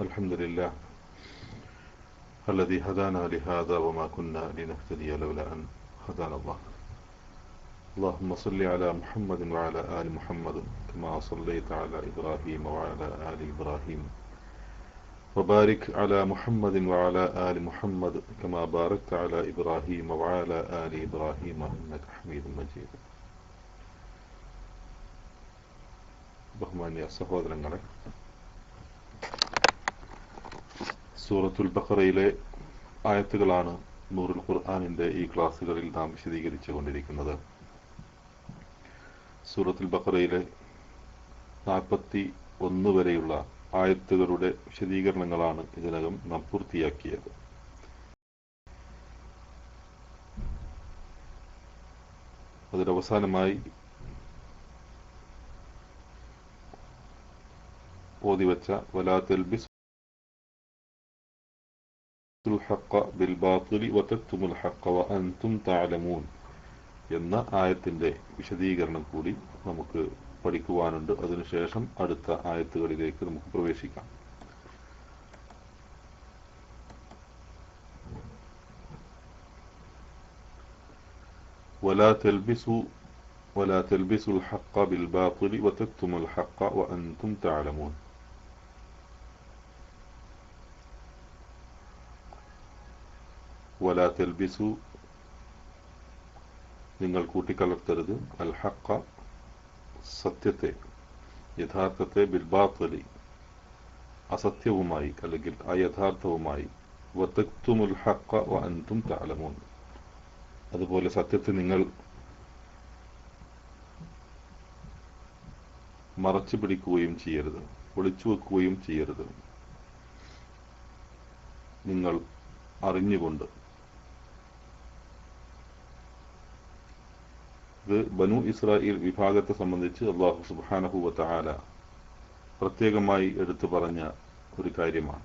الحمد لله الذي هدانا لهذا وما كنا لنهتدي لولا أن هدانا الله. اللهم صل على محمد وعلى آل محمد كما صليت على إبراهيم وعلى آل إبراهيم. وبارك على محمد وعلى آل محمد كما باركت على إبراهيم وعلى آل إبراهيم إنك حميد مجيد. ബഹുമാന്യ لك സൂറത്തുൽ ബഖറയിലെ ആയത്തുകളാണ് നൂറുൽ ഖുർആാനിന്റെ ഈ ക്ലാസ്സുകളിൽ നാം വിശദീകരിച്ചു കൊണ്ടിരിക്കുന്നത്. സൂറത്തുൽ ബഖറയിലെ നാൽപ്പത്തി ഒന്ന് വരെയുള്ള ആയത്തുകളുടെ വിശദീകരണങ്ങളാണ് ഇതിനകം നാം പൂർത്തിയാക്കിയത്. അതിലവസാനമായി ഓതിവച്ച വലാ തെൽബിസ് الحق بالباطل وتكتم الحق وأنتم تعلمون എന്ന ആയത്തിന്റെ വിശദീകരണം കൂടി നമുക്ക് പഠിക്കുവാനുണ്ട് അതിനുശേഷം അടുത്ത ആയത്തുകളിലേക്ക് നമുക്ക് പ്രവേശിക്കാം ولا تلبسوا ولا تلبسوا الحق بالباطل وتكتموا الحق وأنتم تعلمون വല തെൽബിസു നിങ്ങൾ കൂട്ടിക്കലർത്തരുത്. അൽ ഹക്ക സത്യത്തെ യഥാർത്ഥത്തെ ബിൽബാത്തലി അസത്യവുമായി അല്ലെങ്കിൽ അയഥാർത്ഥവുമായി. വത്തക്തുമുൽ ഹക്ക വ അൻതും താലമോൻ അതുപോലെ സത്യത്തെ നിങ്ങൾ മറച്ചു പിടിക്കുകയും ചെയ്യരുത് ഒളിച്ചു വെക്കുകയും ചെയ്യരുത്. നിങ്ങൾ അറിഞ്ഞുകൊണ്ട് ഇത് ബനു ഇസ്രായേൽ വിഭാഗത്തെ സംബന്ധിച്ച് അള്ളാഹു സുബാനഹു വാല പ്രത്യേകമായി എടുത്തു പറഞ്ഞ ഒരു കാര്യമാണ്.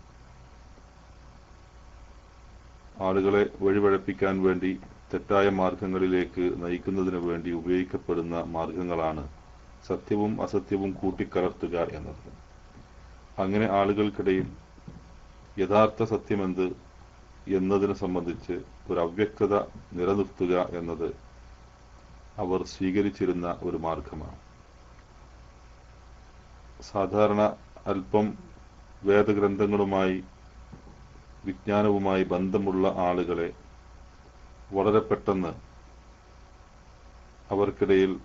ആളുകളെ വഴിപഴപ്പിക്കാൻ വേണ്ടി തെറ്റായ മാർഗങ്ങളിലേക്ക് നയിക്കുന്നതിന് വേണ്ടി ഉപയോഗിക്കപ്പെടുന്ന മാർഗങ്ങളാണ് സത്യവും അസത്യവും കൂട്ടിക്കലർത്തുക എന്നത്. അങ്ങനെ ആളുകൾക്കിടയിൽ യഥാർത്ഥ സത്യമെന്ത് എന്നതിനെ സംബന്ധിച്ച് ഒരു അവ്യക്തത നിലനിർത്തുക എന്നത് അവർ സ്വീകരിച്ചിരുന്ന ഒരു മാർഗമാണ്. സാധാരണ അല്പം വേദഗ്രന്ഥങ്ങളുമായി വിജ്ഞാനവുമായി ബന്ധമുള്ള ആളുകളെ വളരെ പെട്ടെന്ന് അവർക്കിടയിൽ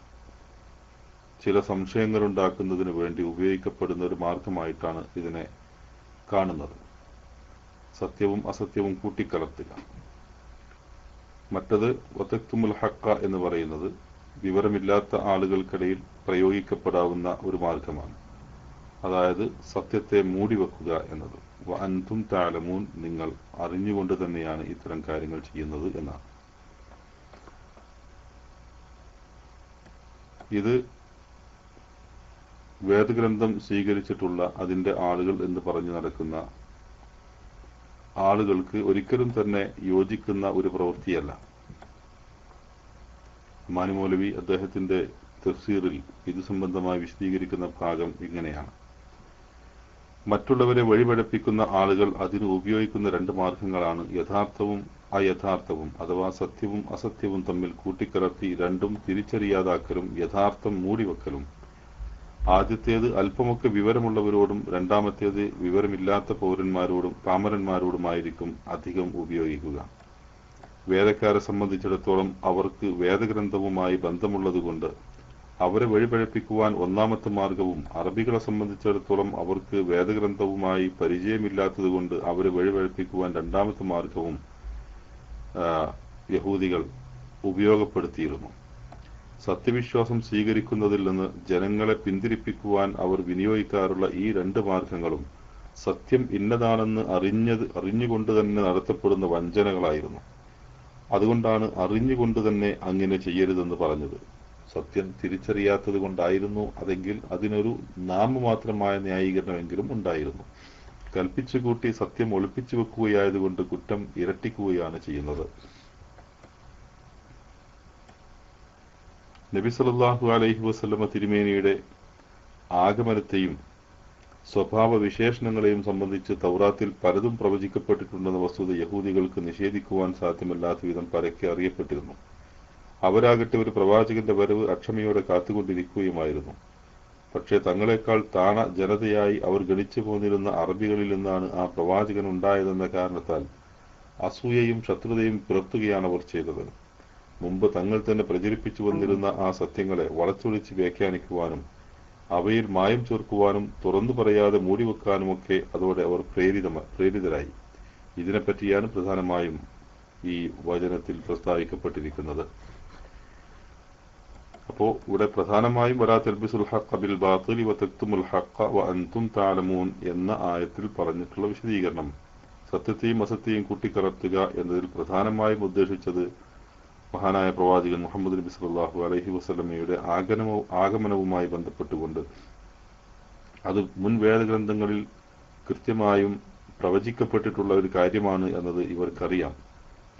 ചില സംശയങ്ങൾ ഉണ്ടാക്കുന്നതിന് വേണ്ടി ഉപയോഗിക്കപ്പെടുന്ന ഒരു മാർഗമായിട്ടാണ് ഇതിനെ കാണുന്നത്. സത്യവും അസത്യവും കൂട്ടിക്കലർത്തുക. മറ്റത് വതക്തുമുൽ ഹക്ക എന്ന് പറയുന്നത് വിവരമില്ലാത്ത ആളുകൾക്കിടയിൽ പ്രയോഗിക്കപ്പെടാവുന്ന ഒരു മാർഗമാണ്. അതായത് സത്യത്തെ മൂടിവെക്കുക എന്നത്. അൻതും താലമൂൻ നിങ്ങൾ അറിഞ്ഞുകൊണ്ട് തന്നെയാണ് ഇത്തരം കാര്യങ്ങൾ ചെയ്യുന്നത് എന്നാണ്. ഇത് വേദഗ്രന്ഥം സ്വീകരിച്ചിട്ടുള്ള അതിന്റെ ആളുകൾ എന്ന് പറഞ്ഞു നടക്കുന്ന ആളുകൾക്ക് ഒരിക്കലും തന്നെ യോജിക്കുന്ന ഒരു പ്രവൃത്തിയല്ല. മാനുമൗലവി അദ്ദേഹത്തിന്റെ തഫ്സീറിൽ ഇത് സംബന്ധമായി വിശദീകരിക്കുന്ന ഭാഗം ഇങ്ങനെയാണ്. മറ്റുള്ളവരെ വഴിപഴപ്പിക്കുന്ന ആളുകൾ അതിന് ഉപയോഗിക്കുന്ന രണ്ട് മാർഗങ്ങളാണ് യഥാർത്ഥവും അയഥാർത്ഥവും അഥവാ സത്യവും അസത്യവും തമ്മിൽ കൂട്ടിക്കലർത്തി രണ്ടും തിരിച്ചറിയാതാക്കലും യഥാർത്ഥം മൂടിവെക്കലും. ആദ്യത്തേത് അല്പമൊക്കെ വിവരമുള്ളവരോടും രണ്ടാമത്തേത് വിവരമില്ലാത്ത പൗരന്മാരോടും പാമരന്മാരോടുമായിരിക്കും അധികം ഉപയോഗിക്കുക. വേദക്കാരെ സംബന്ധിച്ചിടത്തോളം അവർക്ക് വേദഗ്രന്ഥവുമായി ബന്ധമുള്ളതുകൊണ്ട് അവരെ വഴിപഴപ്പിക്കുവാൻ ഒന്നാമത്തെ മാർഗവും അറബികളെ സംബന്ധിച്ചിടത്തോളം അവർക്ക് വേദഗ്രന്ഥവുമായി പരിചയമില്ലാത്തതുകൊണ്ട് അവരെ വഴിപഴപ്പിക്കുവാൻ രണ്ടാമത്തെ മാർഗവും യഹൂദികൾ ഉപയോഗപ്പെടുത്തിയിരുന്നു. സത്യവിശ്വാസം സ്വീകരിക്കുന്നതിൽ നിന്ന് ജനങ്ങളെ പിന്തിരിപ്പിക്കുവാൻ അവർ വിനിയോഗിക്കാറുള്ള ഈ രണ്ട് മാർഗങ്ങളും സത്യം ഇന്നതാണെന്ന് അറിഞ്ഞത് അറിഞ്ഞുകൊണ്ട് തന്നെ നടത്തപ്പെടുന്ന വഞ്ചനകളായിരുന്നു. അതുകൊണ്ടാണ് അറിഞ്ഞുകൊണ്ട് തന്നെ അങ്ങനെ ചെയ്യരുതെന്ന് പറഞ്ഞത്. സത്യം തിരിച്ചറിയാത്തത് കൊണ്ടായിരുന്നു അതെങ്കിൽ അതിനൊരു നാമമാത്രമായ ന്യായീകരണമെങ്കിലും ഉണ്ടായിരുന്നു. കൽപ്പിച്ചു കൂട്ടി സത്യം ഒളിപ്പിച്ചു വെക്കുകയായതുകൊണ്ട് കുറ്റം ഇരട്ടിക്കുകയാണ് ചെയ്യുന്നത്. നബി സല്ലല്ലാഹു അലൈഹി വസ്ലമ തിരുമേനിയുടെ ആഗമനത്തെയും സ്വഭാവ വിശേഷണങ്ങളെയും സംബന്ധിച്ച് തൗറാത്തിൽ പലതും പ്രവചിക്കപ്പെട്ടിട്ടുണ്ടെന്ന വസ്തുത യഹൂദികൾക്ക് നിഷേധിക്കുവാൻ സാധ്യമല്ലാത്ത വിധം പരക്കെ അറിയപ്പെട്ടിരുന്നു. അവരാകട്ടെ ഒരു പ്രവാചകന്റെ വരവ് അക്ഷമയോടെ കാത്തുകൊണ്ടിരിക്കുകയുമായിരുന്നു. പക്ഷേ തങ്ങളെക്കാൾ താണ ജനതയായി അവർ ഗണിച്ചു പോന്നിരുന്ന അറബികളിൽ നിന്നാണ് ആ പ്രവാചകൻ ഉണ്ടായതെന്ന കാരണത്താൽ അസൂയയും ശത്രുതയും പുലർത്തുകയാണ് അവർ ചെയ്തത്. മുമ്പ് തങ്ങൾ തന്നെ പ്രചരിപ്പിച്ചു വന്നിരുന്ന ആ സത്യങ്ങളെ വളച്ചൊളിച്ച് വ്യാഖ്യാനിക്കുവാനും അവയിൽ മായം ചേർക്കുവാനും തുറന്നു പറയാതെ മൂടി മൂടിവെക്കാനുമൊക്കെ അതോടെ അവർ പ്രേരിത പ്രേരിതരായി. ഇതിനെപ്പറ്റിയാണ് പ്രധാനമായും ഈ വചനത്തിൽ പ്രസ്താവിക്കപ്പെട്ടിരിക്കുന്നത്. അപ്പോ ഇവിടെ പ്രധാനമായും വരാ തെൽബിസുൽ ഹഖ ബിൽ ബാത്തിൽ വ തെക്തുമുൽ വ അൻതും തഅലമൂൻ എന്ന ആയത്തിൽ പറഞ്ഞിട്ടുള്ള വിശദീകരണം. സത്യത്തെയും അസത്യയും കൂട്ടിക്കലർത്തുക എന്നതിൽ പ്രധാനമായും ഉദ്ദേശിച്ചത് മഹാനായ പ്രവാചകൻ മുഹമ്മദ് നബി സല്ലല്ലാഹു അലൈഹി വസല്ലമയുടെ ആഗമനവും ആഗമനവുമായി ബന്ധപ്പെട്ടുകൊണ്ട് അത് മുൻ വേദഗ്രന്ഥങ്ങളിൽ കൃത്യമായും പ്രവചിക്കപ്പെട്ടിട്ടുള്ള ഒരു കാര്യമാണ് എന്നത് ഇവർക്കറിയാം.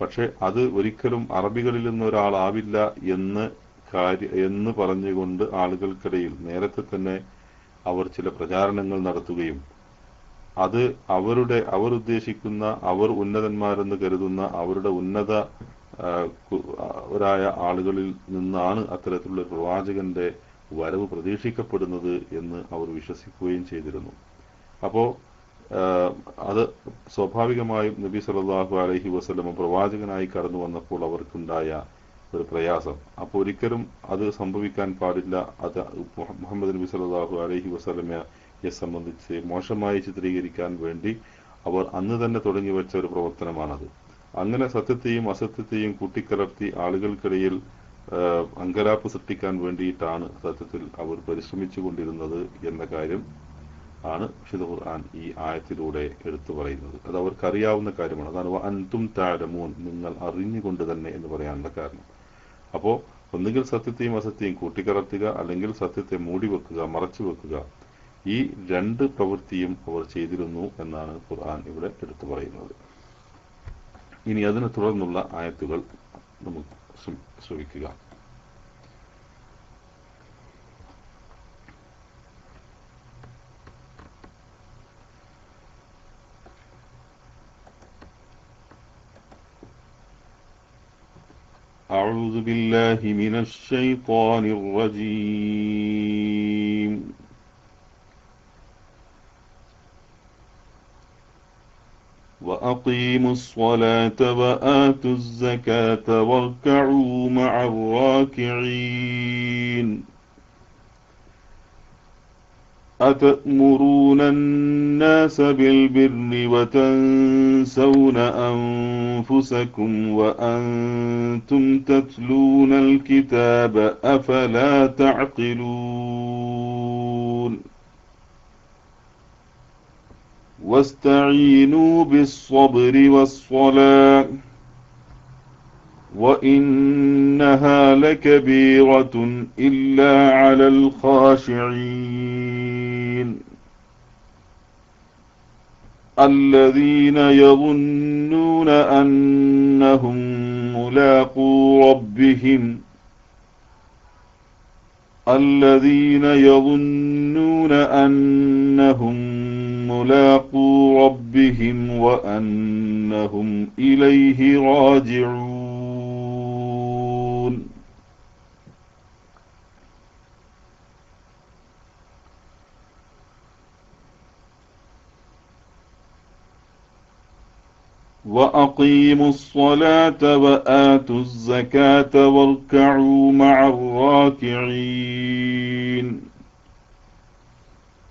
പക്ഷെ അത് ഒരിക്കലും അറബികളിൽ നിന്ന് ഒരാളാവില്ല എന്ന് കാര്യ എന്ന് പറഞ്ഞുകൊണ്ട് ആളുകൾക്കിടയിൽ നേരത്തെ തന്നെ അവർ ചില പ്രചാരണങ്ങൾ നടത്തുകയും അത് അവരുടെ അവർ ഉദ്ദേശിക്കുന്ന അവർ ഉന്നതന്മാരെന്ന് കരുതുന്ന അവരുടെ ഉന്നത ായ ആളുകളിൽ നിന്നാണ് അത്തരത്തിലുള്ള പ്രവാചകന്റെ വരവ് പ്രതീക്ഷിക്കപ്പെടുന്നത് എന്ന് അവർ വിശ്വസിക്കുകയും ചെയ്തിരുന്നു. അപ്പോ അത് സ്വാഭാവികമായും നബി സല്ലല്ലാഹു അലഹി വസ്ലമ പ്രവാചകനായി കടന്നു വന്നപ്പോൾ അവർക്കുണ്ടായ ഒരു പ്രയാസം. അപ്പോൾ ഒരിക്കലും അത് സംഭവിക്കാൻ പാടില്ല. അത് മുഹമ്മദ് നബി സല്ലല്ലാഹു അലഹി വസ്ലമയെ സംബന്ധിച്ച് മോശമായി ചിത്രീകരിക്കാൻ വേണ്ടി അവർ അന്ന് തന്നെ തുടങ്ങി വെച്ച ഒരു പ്രവർത്തനമാണത്. അങ്ങനെ സത്യത്തെയും അസത്യത്തെയും കൂട്ടിക്കലർത്തി ആളുകൾക്കിടയിൽ അങ്കലാപ്പ് സൃഷ്ടിക്കാൻ വേണ്ടിയിട്ടാണ് സത്യത്തിൽ അവർ പരിശ്രമിച്ചു കൊണ്ടിരുന്നത് എന്ന കാര്യം ആണ് വിശുദ്ധ ഖുർആൻ ഈ ആയത്തിലൂടെ എടുത്തു പറയുന്നത്. അത് അവർക്കറിയാവുന്ന കാര്യമാണ്. അതാണ് അൻതും താരമൂൻ നിങ്ങൾ അറിഞ്ഞുകൊണ്ട് തന്നെ എന്ന് പറയാനുള്ള കാരണം. അപ്പോൾ ഒന്നുകിൽ സത്യത്തെയും അസത്യയും കൂട്ടിക്കലർത്തുക അല്ലെങ്കിൽ സത്യത്തെ മൂടി വെക്കുക മറച്ചു വെക്കുക ഈ രണ്ട് പ്രവൃത്തിയും അവർ ചെയ്തിരുന്നു എന്നാണ് ഖുർആൻ ഇവിടെ എടുത്തു പറയുന്നത്. ഇനി അതിനെ തുടർന്നുള്ള ആയത്തുകൾ നമുക്ക് ശ്രമിക്കുക أعوذ بالله من الشيطان الرجيم وأقيموا الصلاة وآتوا الزكاة واركعوا مع الراكعين. أتأمرون الناس بالبر وتنسون أنفسكم وأنتم تتلون الكتاب أفلا تعقلون؟ واستعينوا بالصبر والصلاة وإنها لكبيرة إلا على الخاشعين. الذين يظنون أنهم ملاقو ربهم الذين يظنون أنهم ملاقو ربهم وأنهم إليه راجعون. وأقيموا الصلاة وآتوا الزكاة واركعوا مع الراكعين.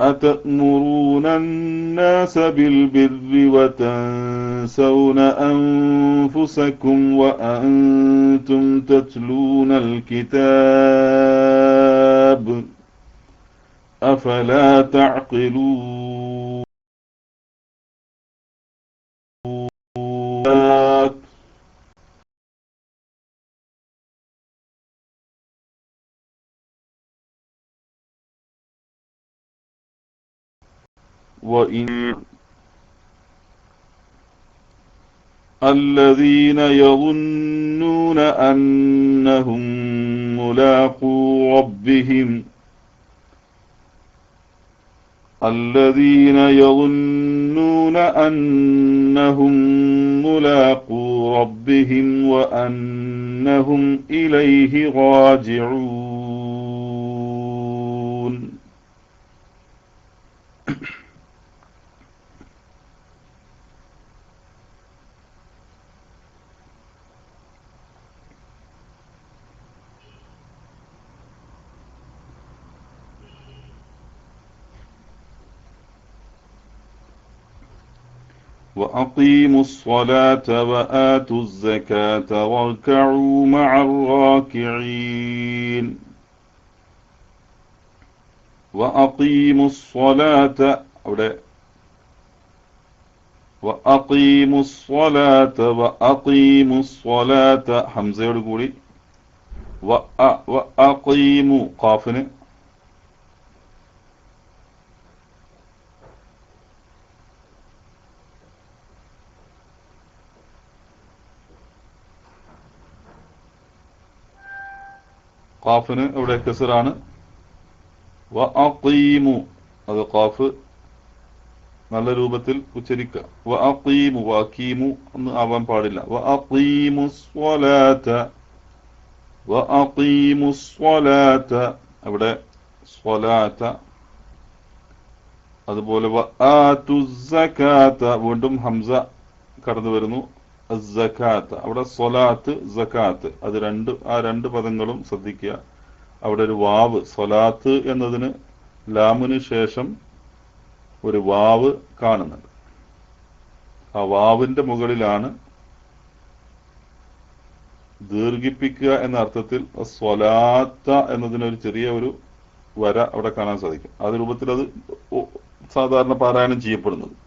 أتأمرون الناس بالبر وتنسون أنفسكم وأنتم تتلون الكتاب أفلا تعقلون وإن الذين يظنون أنهم ملاقو ربهم الذين يظنون أنهم ملاقو ربهم وأنهم إليه راجعون. وأقيموا الصلاة وآتوا الزكاة واركعوا مع الراكعين. وأقيموا الصلاة وأقيموا الصلاة وأقيموا الصلاة. حمزة يقولي وأقيموا قافنة. ഖാഫിന് ഇവിടെ കെസറാണ്. വ അഖീമു. അത് കാഫ് നല്ല രൂപത്തിൽ ഉച്ചരിക്കുക. വ അഖീമു. വ അഖീമു എന്ന് ആവാൻ പാടില്ല. വ അഖീമു സ്വലാത്ത. വ അഖീമു സ്വലാത്ത. അവിടെ സ്വലാത്ത. അതുപോലെ വ ആതു വണ്ടും വീണ്ടും ഹംസ കടന്നു വരുന്നു സക്കാത്ത് അവിടെ സ്വലാത്ത് സക്കാത്ത് അത് രണ്ട് ആ രണ്ട് പദങ്ങളും ശ്രദ്ധിക്കുക. അവിടെ ഒരു വാവ് സ്വലാത്ത് എന്നതിന് ലാമിന് ശേഷം ഒരു വാവ് കാണുന്നുണ്ട്. ആ വാവിന്റെ മുകളിലാണ് ദീർഘിപ്പിക്കുക എന്ന അർത്ഥത്തിൽ സ്വലാത്ത എന്നതിനൊരു ചെറിയ ഒരു വര അവിടെ കാണാൻ സാധിക്കും. ആ രൂപത്തിൽ അത് സാധാരണ പാരായണം ചെയ്യപ്പെടുന്നത്.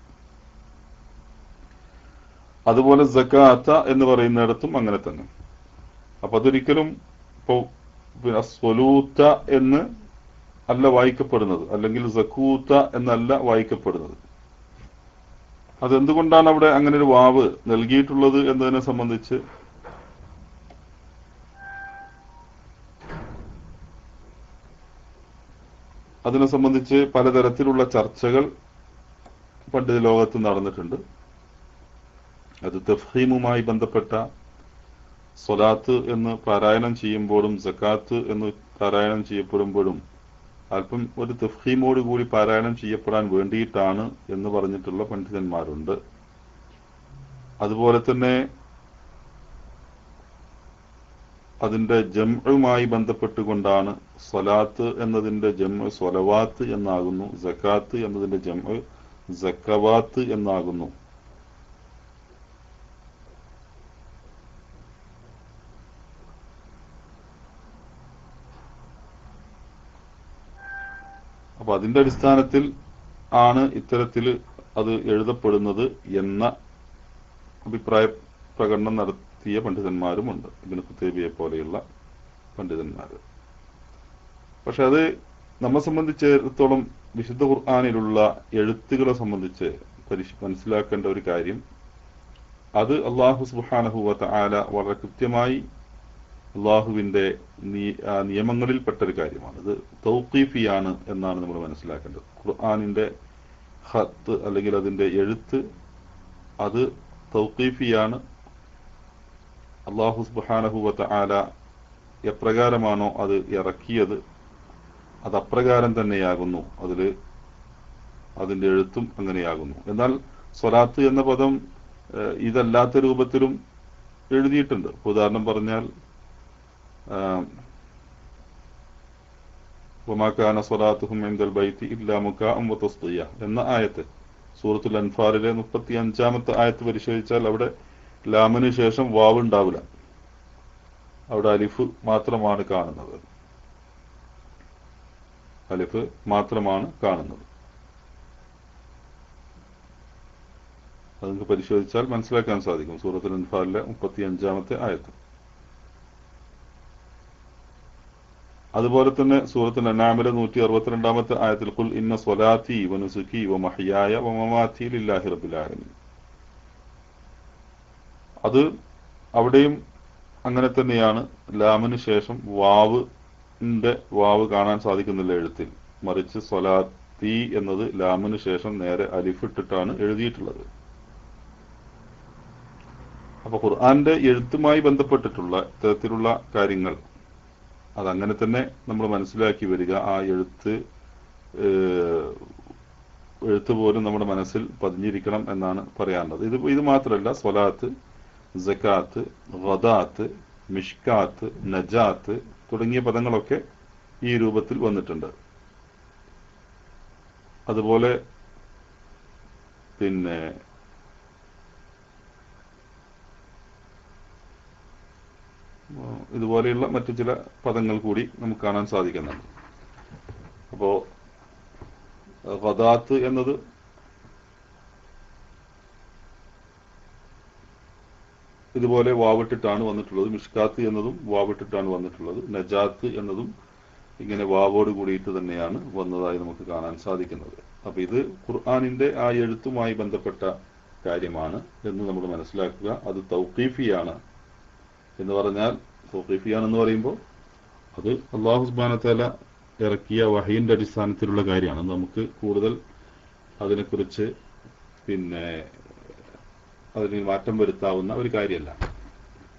അതുപോലെ ജക്കാത്ത എന്ന് പറയുന്നിടത്തും അങ്ങനെ തന്നെ. അപ്പൊ അതൊരിക്കലും ഇപ്പൊ പിന്നെ സ്വലൂത്ത എന്ന് അല്ല വായിക്കപ്പെടുന്നത്. അല്ലെങ്കിൽ സക്കൂത്ത എന്നല്ല വായിക്കപ്പെടുന്നത്. അതെന്തുകൊണ്ടാണ് അവിടെ അങ്ങനെ ഒരു വാവ് നൽകിയിട്ടുള്ളത് എന്നതിനെ സംബന്ധിച്ച്? അതിനെ സംബന്ധിച്ച് പലതരത്തിലുള്ള ചർച്ചകൾ പണ്ഡിത ലോകത്ത് നടന്നിട്ടുണ്ട്. അത് തഫ്ഹീമുമായി ബന്ധപ്പെട്ട സ്വലാത്ത് എന്ന് പാരായണം ചെയ്യുമ്പോഴും സക്കാത്ത് എന്ന് പാരായണം ചെയ്യപ്പെടുമ്പോഴും അല്പം ഒരു തഫ്ഹീമോട് കൂടി പാരായണം ചെയ്യപ്പെടാൻ വേണ്ടിയിട്ടാണ് എന്ന് പറഞ്ഞിട്ടുള്ള പണ്ഡിതന്മാരുണ്ട്. അതുപോലെ തന്നെ അതിന്റെ ജംഉമായി ബന്ധപ്പെട്ടുകൊണ്ടാണ് സ്വലാത്ത് എന്നതിന്റെ ജംഉ സ്വലവാത്ത് എന്നാകുന്നു സക്കാത്ത് എന്നതിന്റെ ജംഉ സക്കവാത്ത് എന്നാകുന്നു. അപ്പൊ അതിന്റെ അടിസ്ഥാനത്തിൽ ആണ് ഇത്തരത്തിൽ അത് എഴുതപ്പെടുന്നത് എന്ന അഭിപ്രായ പ്രകടനം നടത്തിയ പണ്ഡിതന്മാരുമുണ്ട്. ഇബിന് കുത്തേബിയെ പോലെയുള്ള പണ്ഡിതന്മാർ പക്ഷെ അത് നമ്മെ സംബന്ധിച്ചിടത്തോളം വിശുദ്ധ ഖുർആാനിലുള്ള എഴുത്തുകളെ സംബന്ധിച്ച് പരിശ് മനസ്സിലാക്കേണ്ട ഒരു കാര്യം അത് അള്ളാഹു സുബാനഹുവ ആല വളരെ കൃത്യമായി അള്ളാഹുവിന്റെ നിയമങ്ങളിൽപ്പെട്ട ഒരു കാര്യമാണ്. ഇത് തൗക്കീഫിയാണ് എന്നാണ് നമ്മൾ മനസ്സിലാക്കേണ്ടത്. ഖുർആാനിന്റെ ഹത്ത് അല്ലെങ്കിൽ അതിന്റെ എഴുത്ത് അത് തൗക്കീഫിയാണ് അള്ളാഹു സുബാനഹുവത്ത് ആല എപ്രകാരമാണോ അത് ഇറക്കിയത് അത് അപ്രകാരം തന്നെയാകുന്നു. അതിൽ അതിന്റെ എഴുത്തും അങ്ങനെയാകുന്നു. എന്നാൽ സ്വലാത്ത് എന്ന പദം ഇതല്ലാത്ത രൂപത്തിലും എഴുതിയിട്ടുണ്ട്. ഉദാഹരണം പറഞ്ഞാൽ സ്വലാത്തുഹും ഇന്ദൽ ഇല്ലാ എന്ന ആയത്ത്. സൂറത്തുൽ അൻഫാറിലെ മുപ്പത്തി അഞ്ചാമത്തെ ആയത്ത് പരിശോധിച്ചാൽ അവിടെ ലാമിന് ശേഷം വാവ് ഉണ്ടാവില്ല. അവിടെ അലിഫ് മാത്രമാണ് കാണുന്നത്. അലിഫ് മാത്രമാണ് കാണുന്നത്. അതൊക്കെ പരിശോധിച്ചാൽ മനസ്സിലാക്കാൻ സാധിക്കും സൂറത്തുൽ അൻഫാറിലെ മുപ്പത്തി അഞ്ചാമത്തെ ആയത്ത്. അതുപോലെ തന്നെ സൂറത്തുൽ അനാമിലെ നൂറ്റി അറുപത്തിരണ്ടാമത്തെ ആയത്തിൽ കുൽ ഇന്ന സ്വലാത്തി വനുസുഖി വ മഹിയായ വമമാത്തി മമാത്തി ലില്ലാഹി റബ്ബിൽ ആലമീൻ. അത് അവിടെയും അങ്ങനെ തന്നെയാണ്. ലാമിന് ശേഷം വാവ് വാവ് കാണാൻ സാധിക്കുന്നില്ല എഴുത്തിൽ. മറിച്ച് സ്വലാത്തി എന്നത് ലാമിന് ശേഷം നേരെ അലിഫിട്ടിട്ടാണ് എഴുതിയിട്ടുള്ളത്. അപ്പൊ ഖുർആന്റെ എഴുത്തുമായി ബന്ധപ്പെട്ടിട്ടുള്ള ഇത്തരത്തിലുള്ള കാര്യങ്ങൾ അതങ്ങനെ തന്നെ നമ്മൾ മനസ്സിലാക്കി വരിക. ആ എഴുത്ത് എഴുത്ത് പോലും നമ്മുടെ മനസ്സിൽ പതിഞ്ഞിരിക്കണം എന്നാണ് പറയാനുള്ളത്. ഇത് ഇത് മാത്രമല്ല സ്വലാത്ത് ജക്കാത്ത് വദാത്ത് മിഷ്കാത്ത് നജാത്ത് തുടങ്ങിയ പദങ്ങളൊക്കെ ഈ രൂപത്തിൽ വന്നിട്ടുണ്ട്. അതുപോലെ പിന്നെ ഇതുപോലെയുള്ള മറ്റു ചില പദങ്ങൾ കൂടി നമുക്ക് കാണാൻ സാധിക്കുന്നുണ്ട്. അപ്പോ വദാത്ത് എന്നത് ഇതുപോലെ വാവിട്ടിട്ടാണ് വന്നിട്ടുള്ളത്. മിഷ്കാത്ത് എന്നതും വാവിട്ടിട്ടാണ് വന്നിട്ടുള്ളത്. നജാത്ത് എന്നതും ഇങ്ങനെ വാവോട് കൂടിയിട്ട് തന്നെയാണ് വന്നതായി നമുക്ക് കാണാൻ സാധിക്കുന്നത്. അപ്പൊ ഇത് ഖുർആാനിന്റെ ആ എഴുത്തുമായി ബന്ധപ്പെട്ട കാര്യമാണ് എന്ന് നമ്മൾ മനസ്സിലാക്കുക. അത് തൗക്കീഫിയാണ് എന്ന് പറഞ്ഞാൽ എന്ന് പറയുമ്പോൾ അത് അള്ളാഹു സുബാനത്തല ഇറക്കിയ വഹീന്റെ അടിസ്ഥാനത്തിലുള്ള കാര്യമാണ്. നമുക്ക് കൂടുതൽ അതിനെക്കുറിച്ച് പിന്നെ അതിന് മാറ്റം വരുത്താവുന്ന ഒരു കാര്യമല്ല.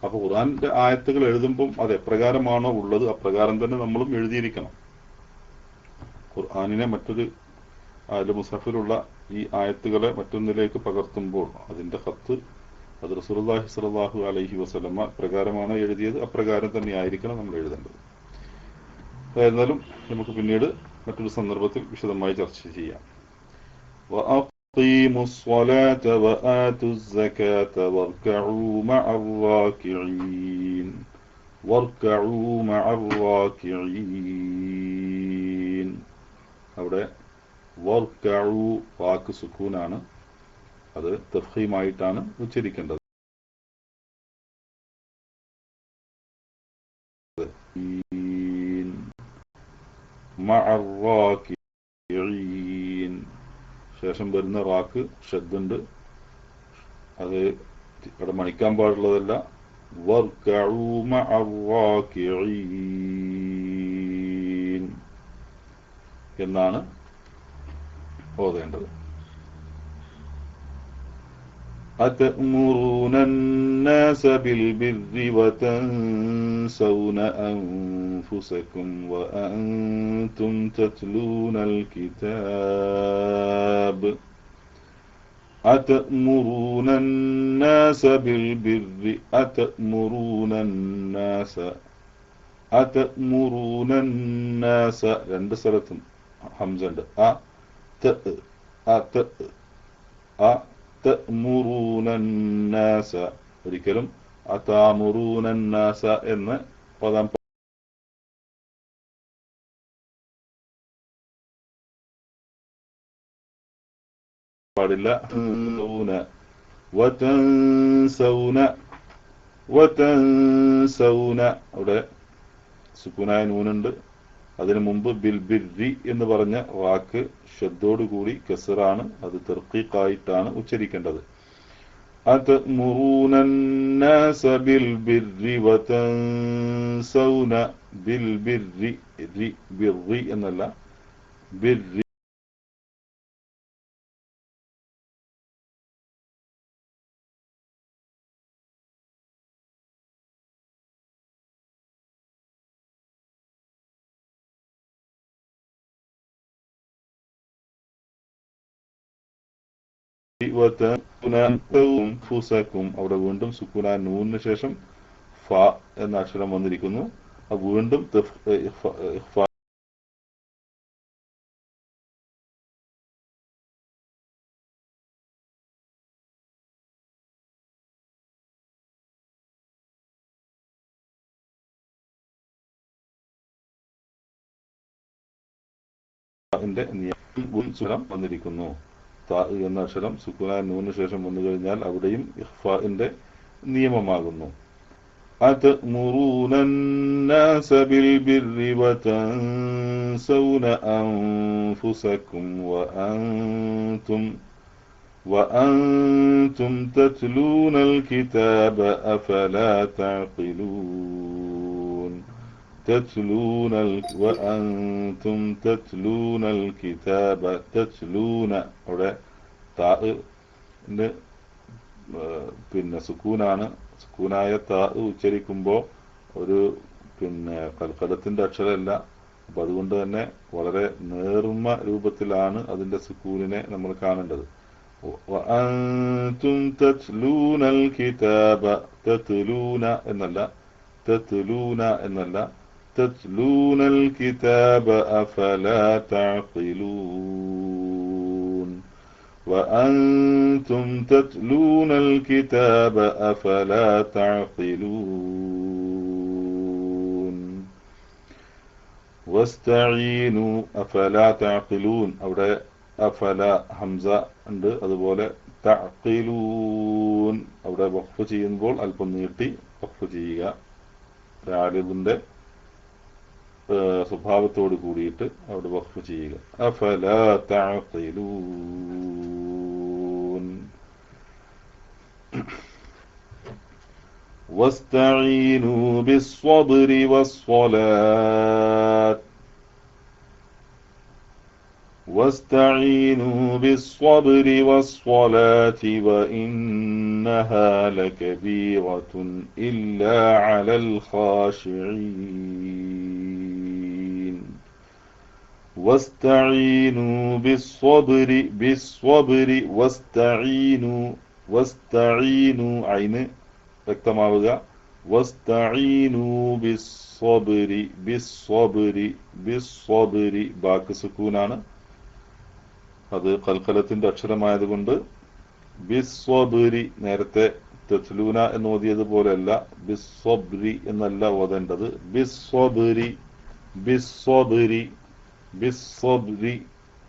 അപ്പൊ ഖുർആന്റെ ആയത്തുകൾ എഴുതുമ്പം അത് എപ്രകാരമാണോ ഉള്ളത് അപ്രകാരം തന്നെ നമ്മളും എഴുതിയിരിക്കണം. ഖുർആാനിനെ മറ്റൊരു അല്ല മുസഫിലുള്ള ഈ ആയത്തുകളെ മറ്റൊന്നിലേക്ക് പകർത്തുമ്പോൾ അതിന്റെ ഹത്ത് അത് റസൂലുള്ളാഹി സ്വല്ലല്ലാഹു അലൈഹി വസല്ലമ പ്രകാരമാണ് എഴുതിയത് അപ്രകാരം തന്നെ ആയിരിക്കണം നമ്മൾ എഴുതേണ്ടത് എന്നാലും നമുക്ക് പിന്നീട് മറ്റൊരു സന്ദർഭത്തിൽ വിശദമായി ചർച്ച ചെയ്യാം وأقيموا الصلاة وآتوا الزكاة واركعوا مع الراكعين واركعوا مع الراكعين അവിടെ വർക്കഴു വാക്ക് സുക്കൂനാണ് അത് തഫീമായിട്ടാണ് ഉച്ചരിക്കേണ്ടത്. ശേഷം വരുന്ന റാക്ക് ഷെദ്ദുണ്ട്. അത് ഇവിടെ മണിക്കാൻ പാടുള്ളതല്ല. എന്നാണ് ഓതേണ്ടത്. أتأمرون الناس بالبر وتنسون أنفسكم وأنتم تتلون الكتاب أتأمرون الناس بالبر أتأمرون الناس أتأمرون الناس عند سرة حمزة أ ت أ ت أ തഅ്മുറൂനന്നാസ. ഒരിക്കലും അതാമുറൂനന്നാസ എന്ന് പദം പാടില്ല. അവിടെ സുക്കുനായ നൂനുണ്ട്. അതിനു മുമ്പ് ബിൽ ബിർരി എന്ന് പറഞ്ഞ വാക്ക് ഷദ്ദോട് കൂടി കസറാണ് അത് തെർക്കീക്കായിട്ടാണ് ഉച്ചരിക്കേണ്ടത് أتأمرون الناس بالبر وتنسون بالبر ري بر എന്നല്ല بر അൻഫുസക്കും അവിടെ വീണ്ടും സുക്കുന നൂനിന് ശേഷം ഫ എന്ന അക്ഷരം വന്നിരിക്കുന്നു. വീണ്ടും ന്റെ നിയമം വന്നിരിക്കുന്നു. താ എന്ന അക്ഷരം സുക്കുന നൂന് ശേഷം വന്നു കഴിഞ്ഞാൽ അവിടെയും ഇഖ്ഫാന്റെ നിയമമാകുന്നു أتأمرون الناس بالبر وتنسون أنفسكم وأنتم وأنتم تتلون الكتاب أفلا تعقلون تتلون ال... وأنتم تتلون الكتاب تتلون അവിടെ താ ന് പിന്നെ സുക്കൂനാണ് സുക്കൂനായ താ ഉച്ചരിക്കുമ്പോൾ ഒരു പിന്നെ കൽക്കടത്തിന്റെ അക്ഷരമല്ല അപ്പൊ അതുകൊണ്ട് തന്നെ വളരെ നേർമ രൂപത്തിലാണ് അതിന്റെ സുക്കൂനിനെ നമ്മൾ കാണേണ്ടത് وأنتم تتلون الكتاب تتلون എന്നല്ല تتلون എന്നല്ല تتلون الكتاب أفلا تعقلون وأنتم تتلون الكتاب أفلا تعقلون واستعينوا أفلا تعقلون അവിടെ അഫല ഹംസ ഉണ്ട് അതുപോലെ തഅഖിലൂൻ അവിടെ വഖഫ് ചെയ്യുമ്പോൾ അല്പം നീട്ടി വഖഫ് ചെയ്യുക രാലിബിന്റെ സ്വഭാവത്തോട് കൂടിയിട്ട് അവിടെ വഖഫ് ചെയ്യുക അഫല തഅഖിലൂൻ واستعينوا بالصبر والصلاة واستعينوا بالصبر والصلاة وإنها لكبيرة إلا على الخاشعين واستعينوا بالصبر بالصبر واستعينوا واستعينوا عين വ്യക്തമാവുക വസ്തഈനു ബിസ്സബ്രി ബിസ്സബ്രി ബിസ്സബ്രി ബാക്ക് സുക്കൂനാണ് അത് കൽക്കലത്തിന്റെ അക്ഷരമായതുകൊണ്ട് ബിസ്വബുരി നേരത്തെ തെസ്ലൂന എന്ന് ഓതിയതുപോലെയല്ല ബിസ്വബ്രി എന്നല്ല ഓതേണ്ടത് ബിസ്വബുരി ബിസ്വബുരി ബിസ്വബ്രി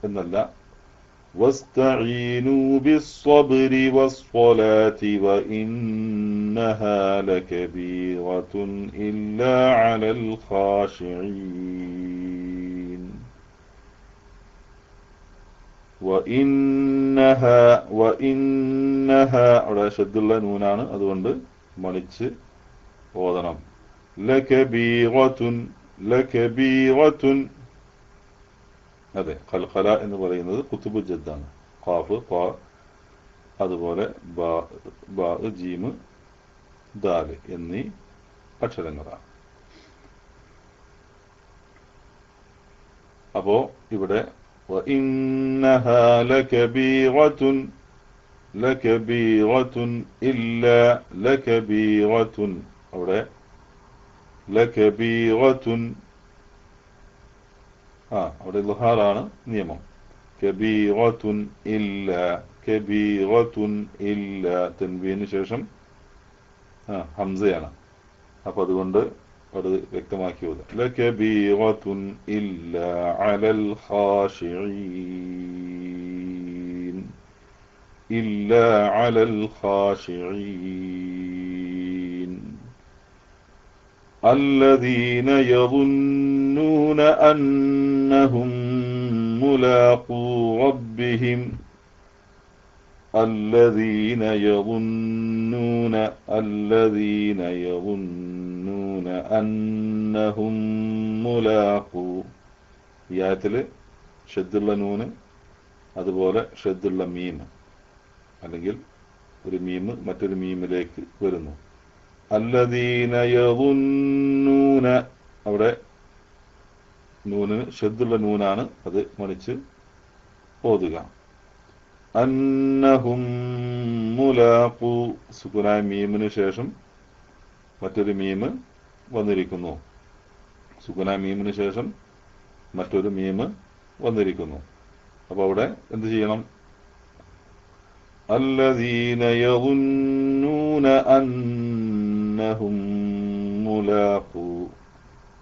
എന്നല്ല واستعينوا بالصبر والصلاة وإنها لكبيرة إلا على الخاشعين വഇന്നഹ വഇന്നഹ അവിടെ ഷദ്ദുള്ള നൂനാണ് അതുകൊണ്ട് മണിച്ച് ഓതണം ലകബീറത്തുൻ ലകബീറത്തുൻ അതെ ഖൽഖല എന്ന് പറയുന്നത് കുത്തുബു ജദ്ദാണ് ഖാഫ് ഖാ അതുപോലെ ബാ ബാ ജീമ് ദാല് എന്നീ അക്ഷരങ്ങളാണ് അപ്പോ ഇവിടെ وإنها لكبيرة لكبيرة إلا لكبيرة അവിടെ لكبيرة ആ അവിടെ ലുഹാറാണ് നിയമം കബീറത്തുൻ ഇല്ല കബീറത്തുൻ ഇല്ല തെൻവീന് ശേഷം ആ ഹംസയാണ് അപ്പൊ അതുകൊണ്ട് അത് വ്യക്തമാക്കി ഓതുക ലകബീറത്തുൻ ഇല്ല അലൽ ഖാശിഈൻ ഇല്ല അലൽ ഖാശിഈൻ الذين يظنون يظنون أنهم ملاقو ربهم الذين يظنون الذين يظنون أنهم ملاقو ഈ ആയത്തിൽ ഷെദ്ദുള്ള നൂന് അതുപോലെ ഷെദ്ദുള്ള മീം അല്ലെങ്കിൽ ഒരു മീമ് മറ്റൊരു മീമിലേക്ക് വരുന്നു. അല്ലദീന അവിടെ നൂനിന് ഷെദ്ദുള്ള നൂനാണ് അത് മണിച്ച് ഓതുക അന്നഹും മുലാഖു സുകുനായ മീമിന് ശേഷം മറ്റൊരു മീമ് വന്നിരിക്കുന്നു സുകുനായ മീമിന് ശേഷം മറ്റൊരു മീമ് വന്നിരിക്കുന്നു അപ്പോൾ അവിടെ എന്ത് ചെയ്യണം الذين يظنون أنهم ملاقو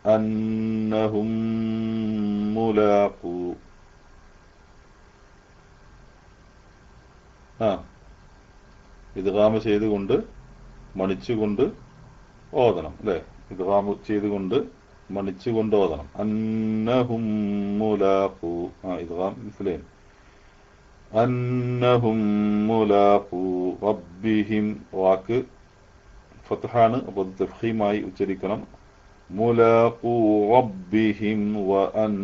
أنهم ملاقو ആ ഇദ്ഗാമ ചെയ്തുകൊണ്ട് മണിച്ചുകൊണ്ട് ഓതണം അല്ലേ ഇദ്ഗാമ ചെയ്തുകൊണ്ട് മണിച്ചുകൊണ്ട് ഓതണം അന്നഹും മുലാഖു ആ ഇദ്ഗാം മിസ്ലൈൻ അന്നഹും മുലാഖു റബ്ബിഹിം വാക്ക് ഫത്ഹാണ് അപ്പോൾ തഫ്ഹീമായി ഉച്ചരിക്കണം റബ്ബിഹിം വ അൻ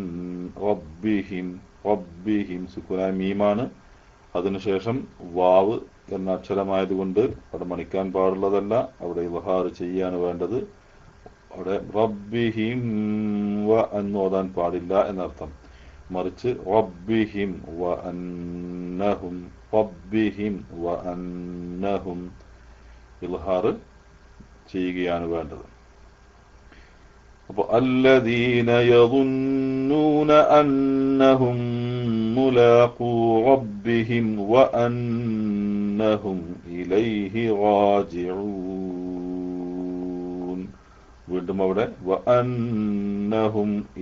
റബ്ബിഹിം റബ്ബിഹിം സുക്കുനായ മീമാണ്. അതിനുശേഷം വാവ് എന്ന അക്ഷരമായതുകൊണ്ട് അവിടെ മണിക്കാൻ പാടുള്ളതല്ല അവിടെ ഇവഹാർ ചെയ്യാണ് വേണ്ടത്. അവിടെ റബ്ബിഹിം വ എന്ന് ഓതാൻ പാടില്ല എന്നർത്ഥം. മറിച്ച് റബ്ബിഹിം വ അന്നഹും റബ്ബിഹിം വ അന്നഹും ഇൽഹാർ ചെയ്യുകയാണ് വേണ്ടത്. അപ്പൊ يظنون أنهم അന്നഹും മുലാഖൂ وأنهم إليه راجعون ഇലൈഹി റാജിഊൻ. വീണ്ടും അവിടെ വ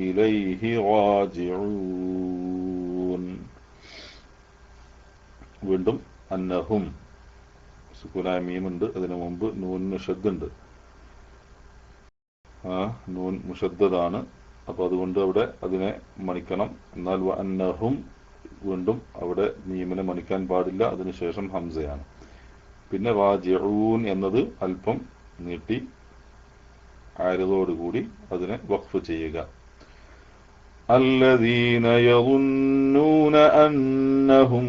ഇലൈഹി റാജിഊൻ. വീണ്ടും അന്നഹും സുക്കുനായ മീമുണ്ട് അതിനു മുമ്പ് നൂനിന് ഷദ്ദുണ്ട് നൂൻ മുഷദ്ദതാണ് അപ്പൊ അതുകൊണ്ട് അവിടെ അതിനെ മണിക്കണം എന്നാൽ വ അന്നഹും വീണ്ടും അവിടെ മീമിനെ മണിക്കാൻ പാടില്ല അതിനുശേഷം ഹംസയാണ് പിന്നെ റാജിഊൻ എന്നത് അല്പം നീട്ടി ആയതോടുകൂടി അതിനെ വഖഫ് ചെയ്യുക الذين يظنون أنهم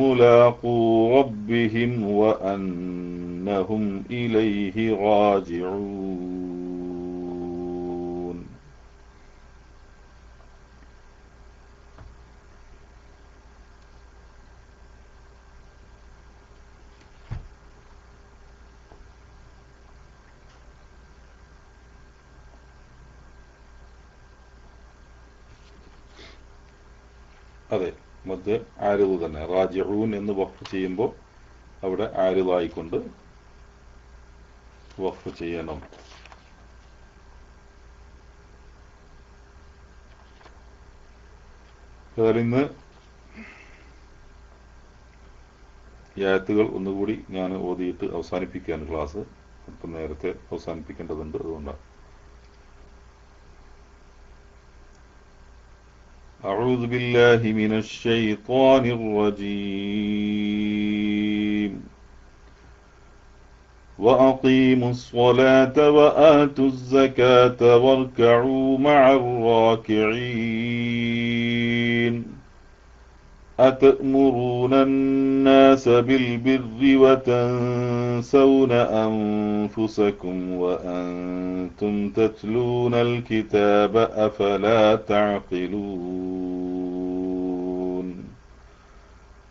ملاقو ربهم وأنهم إليه راجعون ആരിദ് തന്നെ. റാജിഊൻ എന്ന് വഖഫ് ചെയ്യുമ്പോൾ അവിടെ ആരിതായിക്കൊണ്ട് വഖഫ് ചെയ്യണം. ഏതായാലും ഇന്ന് ഈ ആയത്തുകൾ ഒന്നുകൂടി ഞാൻ ഓതിയിട്ട് അവസാനിപ്പിക്കുകയാണ് ക്ലാസ്. അപ്പം നേരത്തെ അവസാനിപ്പിക്കേണ്ടതുണ്ട്. അതുകൊണ്ടാണ്. أعوذ بالله من الشيطان الرجيم. وأقيموا الصلاة وآتوا الزكاة واركعوا مع الراكعين. أتأمرون الناس بالبر وتنسون أنفسكم وأنتم تتلون الكتاب أفلا تعقلون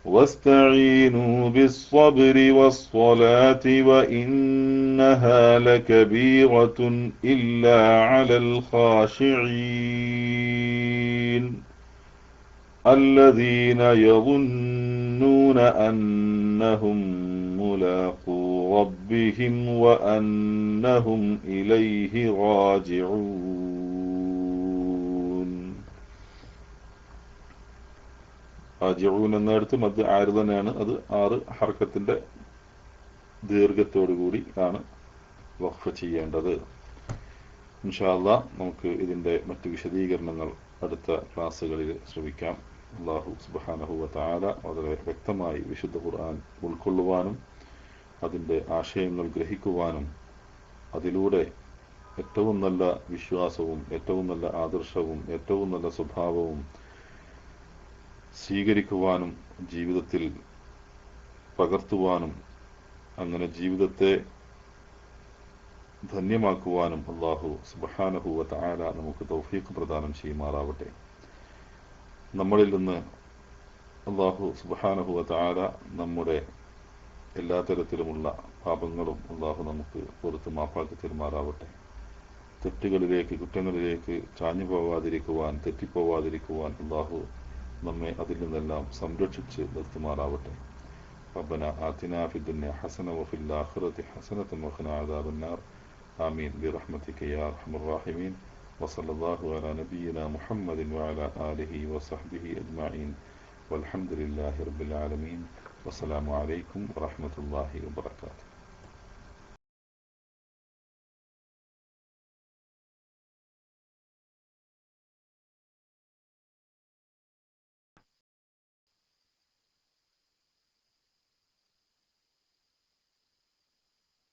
واستعينوا بالصبر والصلاة وإنها لكبيرة إلا على الخاشعين الذين يظنون أنهم ملاقو ربهم وأنهم إليه راجعون റാജിഊൻ എന്നിടത്ത് മധ്യ ആര് തന്നെയാണ് അത് ആറ് ഹർക്കത്തിന്റെ ദീർഘത്തോടു കൂടി ആണ് വഖഫ് ചെയ്യേണ്ടത് ഇൻഷാല്ല നമുക്ക് ഇതിന്റെ മറ്റു വിശദീകരണങ്ങൾ അടുത്ത ക്ലാസ്സുകളിൽ ശ്രമിക്കാം അള്ളാഹു സുബാനഹുവ താല വളരെ വ്യക്തമായി വിശുദ്ധ ഖുർആൻ ഉൾക്കൊള്ളുവാനും അതിന്റെ ആശയങ്ങൾ ഗ്രഹിക്കുവാനും അതിലൂടെ ഏറ്റവും നല്ല വിശ്വാസവും ഏറ്റവും നല്ല ആദർശവും ഏറ്റവും നല്ല സ്വഭാവവും സ്വീകരിക്കുവാനും ജീവിതത്തിൽ പകർത്തുവാനും അങ്ങനെ ജീവിതത്തെ ധന്യമാക്കുവാനും അള്ളാഹു സുബഹാനഹുവ താല നമുക്ക് തൗഫീഖ് പ്രദാനം ചെയ്യുമാറാവട്ടെ. നമ്മളിൽ നിന്ന് അള്ളാഹു സുബഹാനഹുവ താല നമ്മുടെ എല്ലാ തരത്തിലുമുള്ള പാപങ്ങളും അള്ളാഹു നമുക്ക് പുറത്ത് മാപ്പാക്കി തരുമാറാവട്ടെ തെറ്റുകളിലേക്ക് കുറ്റങ്ങളിലേക്ക് ചാഞ്ഞു പോവാതിരിക്കുവാൻ തെറ്റിപ്പോവാതിരിക്കുവാൻ അള്ളാഹു നമ്മെ അതിൽ നിന്നെല്ലാം സംരക്ഷിച്ച് നിർത്തുമാറാവട്ടെ ربنا آتنا في الدنيا حسنة وفي الآخرة حسنة وقنا عذاب النار آمين برحمتك يا أرحم الراحمين وصلى الله على نبينا محمد وعلى آله وصحبه أجمعين. والحمد لله رب العالمين. والسلام عليكم ورحمة الله وبركاته.